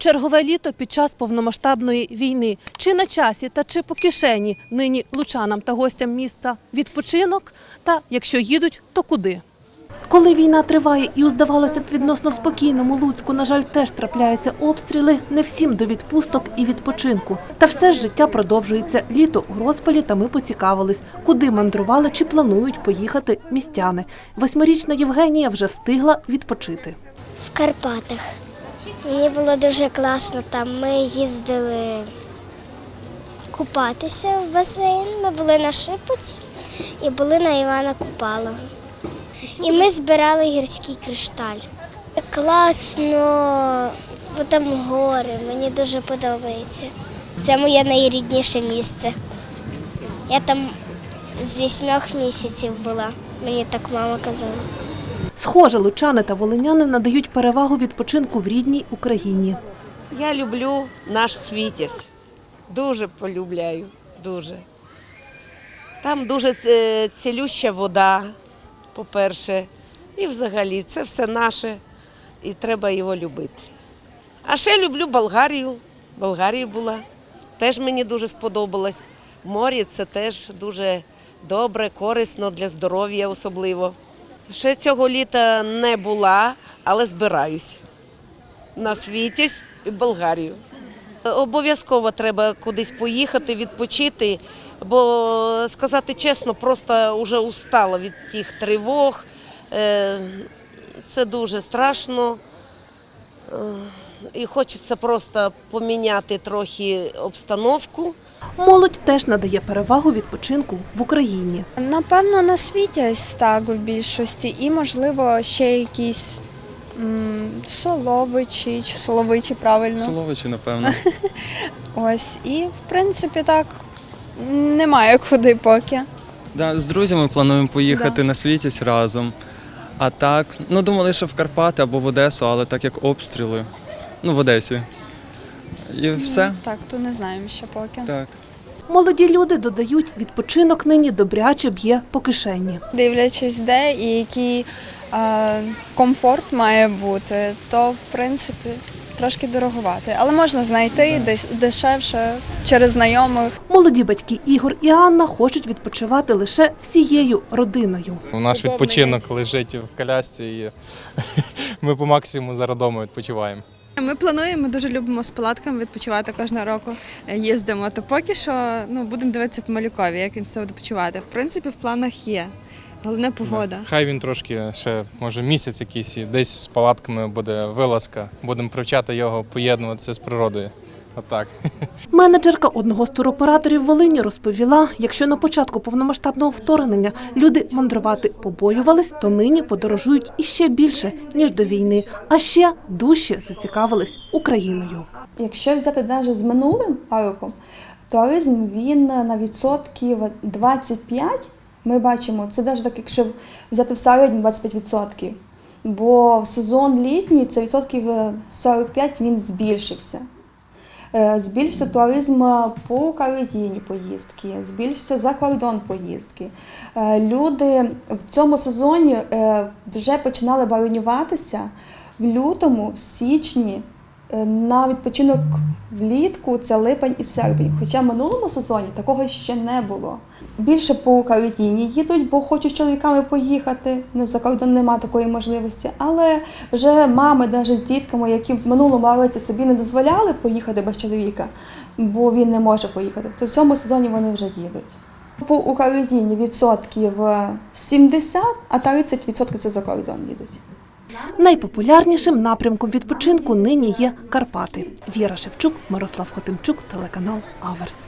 Чергове літо під час повномасштабної війни. Чи на часі та чи по кишені нині лучанам та гостям міста відпочинок? Та якщо їдуть, то куди? Коли війна триває і у здавалося б відносно спокійному Луцьку, на жаль, теж трапляються обстріли, не всім до відпусток і відпочинку. Та все ж життя продовжується. Літо у розпалі, та ми поцікавились, куди мандрували чи планують поїхати містяни. Восьмирічна Євгенія вже встигла відпочити. В Карпатах. Мені було дуже класно там. Ми їздили купатися в басейн. Ми були на Шипоці і були на Івана Купала. І ми збирали гірський кришталь. Класно, бо там гори, мені дуже подобається. Це моє найрідніше місце. Я там з вісьмох місяців була, мені так мама казала. Схоже, лучани та волиняни надають перевагу відпочинку в рідній Україні. Я люблю наш Світязь. Дуже полюбляю, дуже. Там дуже е, цілюща вода, по-перше. І взагалі це все наше, і треба його любити. А ще люблю Болгарію. Болгарія була. Теж мені дуже сподобалось. Море це теж дуже добре, корисно для здоров'я особливо. Ще цього літа не була, але збираюсь на Світязь і Болгарію. Обов'язково треба кудись поїхати, відпочити, бо сказати чесно, просто вже устала від тих тривог. Е, Це дуже страшно. І хочеться просто поміняти трохи обстановку. Молодь теж надає перевагу відпочинку в Україні. Напевно, на світі так в більшості, і можливо ще якісь м, соловичі чи соловичі, правильно. Соловичі, напевно. Ось і в принципі так немає куди поки. Да, з друзями плануємо поїхати на світість разом. А так, ну думали, що в Карпати або в Одесу, але так як обстріли. Ну, в Одесі. І все. Так, то не знаємо ще поки. Так. Молоді люди додають, відпочинок нині добряче б'є по кишені. Дивлячись, де і який е, комфорт має бути, то в принципі трошки дороговати. Але можна знайти десь дешевше через знайомих. Молоді батьки Ігор і Анна хочуть відпочивати лише всією родиною. Наш відпочинок лежить в колясці і ми по максимуму зараз вдома відпочиваємо. Ми плануємо, дуже любимо з палатками відпочивати кожного року. е, Їздимо. То поки що ну, будемо дивитися по малюкові, як він це буде почувати. В принципі, в планах є. Головне погода. Хай він трошки ще, може, місяць якийсь, і десь з палатками буде вилазка. Будемо привчати його поєднуватися з природою. Отак. Менеджерка одного з туроператорів Волині розповіла, якщо на початку повномасштабного вторгнення люди мандрувати побоювались, то нині подорожують іще більше ніж до війни, а ще дужче зацікавились Україною. Якщо взяти навіть з минулим роком, туризм він на відсотків 25, ми бачимо, це навіть так, якщо взяти в середньому 25%. Бо в сезон літній це відсотків е, 45 він збільшився. Е, Збільшився туризм по Україні поїздки, збільшився за кордон поїздки. Е, Люди в цьому сезоні е, вже починали бронюватися в лютому, в січні на відпочинок влітку це липень і серпень. Хоча в минулому сезоні такого ще не було. Більше по Україні їдуть, бо хочуть з чоловіками поїхати. Не за кордон немає такої можливості. Але вже мами, навіть з дітками, які в минулому році собі не дозволяли поїхати без чоловіка, бо він не може поїхати, то в цьому сезоні вони вже їдуть. По Україні відсотків е, 70, а 30% це за кордон їдуть. Найпопулярнішим напрямком відпочинку нині є Карпати. Віра Шевчук, Мирослав Хотимчук, телеканал Аверс.